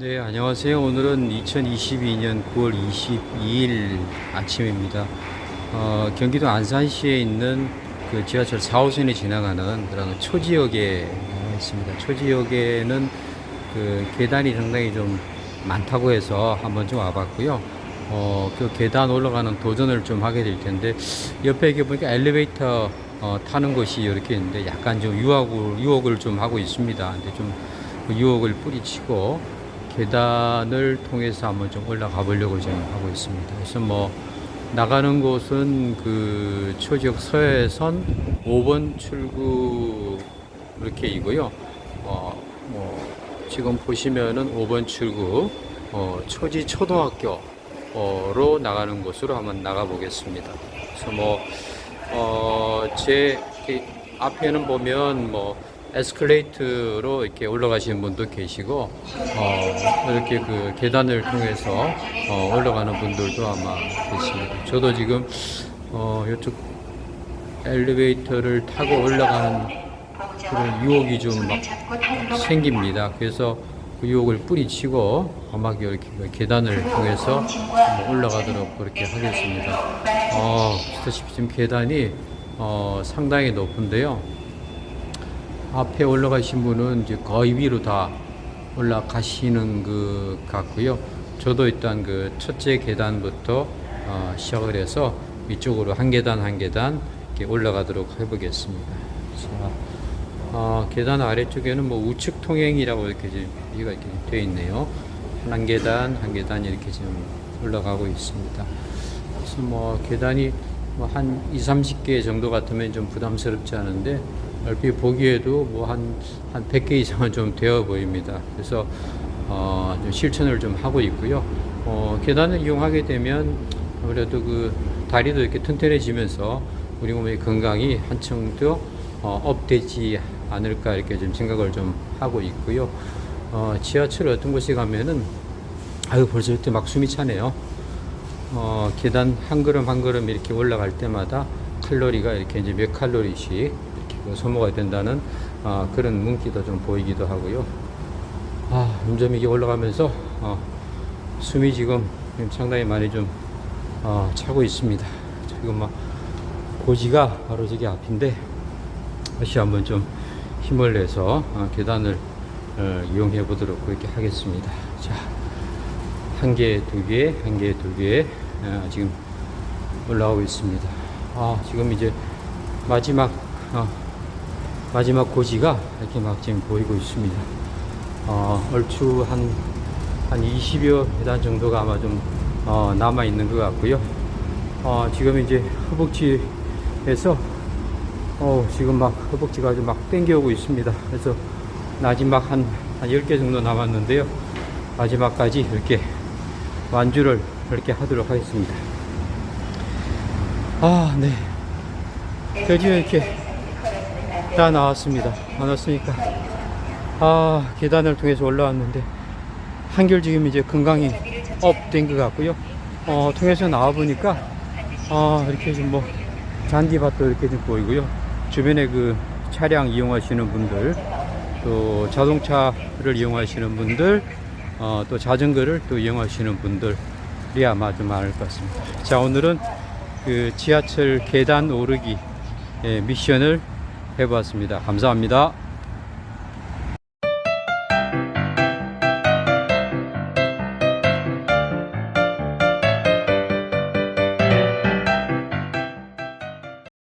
네, 안녕하세요. 오늘은 2022년 9월 22일 아침입니다. 어, 경기도 안산시에 있는 그 지하철 4호선이 지나가는 그런 초지역에 있습니다. 초지역에는 그 계단이 상당히 좀 많다고 해서 한번 좀 와봤고요. 어, 그 계단 올라가는 도전을 좀 하게 될 텐데 옆에 이렇게 보니까 엘리베이터 어, 타는 곳이 이렇게 있는데 약간 좀 유혹을, 유혹을 좀 하고 있습니다. 근데 좀 그 유혹을 뿌리치고 계단을 통해서 한번 좀 올라가 보려고 지금 하고 있습니다. 그래서 뭐 나가는 곳은 그 초지역 서해선 5번 출구 이렇게 이고요. 어, 뭐 지금 보시면은 5번 출구 어, 초지 초등학교로 나가는 곳으로 한번 나가 보겠습니다. 그래서 뭐 어, 제 이렇게 앞에는 보면 뭐 에스컬레이터로 이렇게 올라가시는 분도 계시고 어, 이렇게 그 계단을 통해서 어, 올라가는 분들도 아마 계십니다. 저도 지금 어, 이쪽 엘리베이터를 타고 올라가는 그런 유혹이 좀막 생깁니다. 그래서 그 유혹을 뿌리치고 아마 이렇게 그 계단을 통해서 올라가도록 그렇게 하겠습니다. 어, 보시다시피 지금 계단이 어, 상당히 높은데요. 앞에 올라가신 분은 이제 거의 위로 다 올라가시는 것 같고요. 저도 일단 그 첫째 계단부터 어, 시작을 해서 위쪽으로 한 계단 한 계단 이렇게 올라가도록 해보겠습니다. 자, 어, 계단 아래쪽에는 뭐 우측 통행이라고 이렇게 지금 표기가 이렇게 되어 있네요. 한 계단 한 계단 이렇게 지금 올라가고 있습니다. 그래서 뭐 계단이 뭐 한 2, 30개 정도 같으면 좀 부담스럽지 않은데 얼핏 보기에도 뭐 한 한 100개 이상은 좀 되어 보입니다. 그래서 어, 좀 실천을 좀 하고 있고요. 어, 계단을 이용하게 되면 아무래도 그 다리도 이렇게 튼튼해지면서 우리 몸의 건강이 한층 더 어, 업되지 않을까 이렇게 좀 생각을 좀 하고 있고요. 어, 지하철 어떤 곳에 가면은 아유 벌써 이때 막 숨이 차네요. 어, 계단 한 걸음 한 걸음 이렇게 올라갈 때마다 칼로리가 이렇게 이제 몇 칼로리씩 그 소모가 된다는 어, 그런 문기도 좀 보이기도 하고요. 아, 점점 이게 올라가면서 어, 숨이 지금 상당히 많이 좀 어, 차고 있습니다. 지금 막 고지가 바로 저기 앞인데 다시 한번 좀 힘을 내서 어, 계단을 어, 이용해 보도록 그렇게 하겠습니다. 자, 한 개, 두 개, 한 개, 두 개, 어, 지금 올라오고 있습니다. 아, 지금 이제 마지막, 어, 마지막 고지가 이렇게 막 지금 보이고 있습니다. 어, 얼추 한, 한 20여 계단 정도가 아마 좀, 어, 남아 있는 것 같고요. 어, 지금 이제 허벅지에서, 어, 지금 막 허벅지가 아주 막 땡겨오고 있습니다. 그래서 마지막 한, 한 10개 정도 남았는데요. 마지막까지 이렇게 완주를 이렇게 하도록 하겠습니다. 아, 네. 드디어 이렇게 다 나왔습니다. 나왔으니까. 아, 계단을 통해서 올라왔는데, 한결 지금 이제 건강이 업된 것 같고요. 어, 통해서 나와 보니까, 아, 이렇게 좀 뭐, 잔디밭도 이렇게 좀 보이고요. 주변에 그 차량 이용하시는 분들, 또 자동차를 이용하시는 분들, 어, 또 자전거를 또 이용하시는 분들이 아마 좀 많을 것 같습니다. 자, 오늘은 그 지하철 계단 오르기 예, 미션을 해보았습니다. 감사합니다.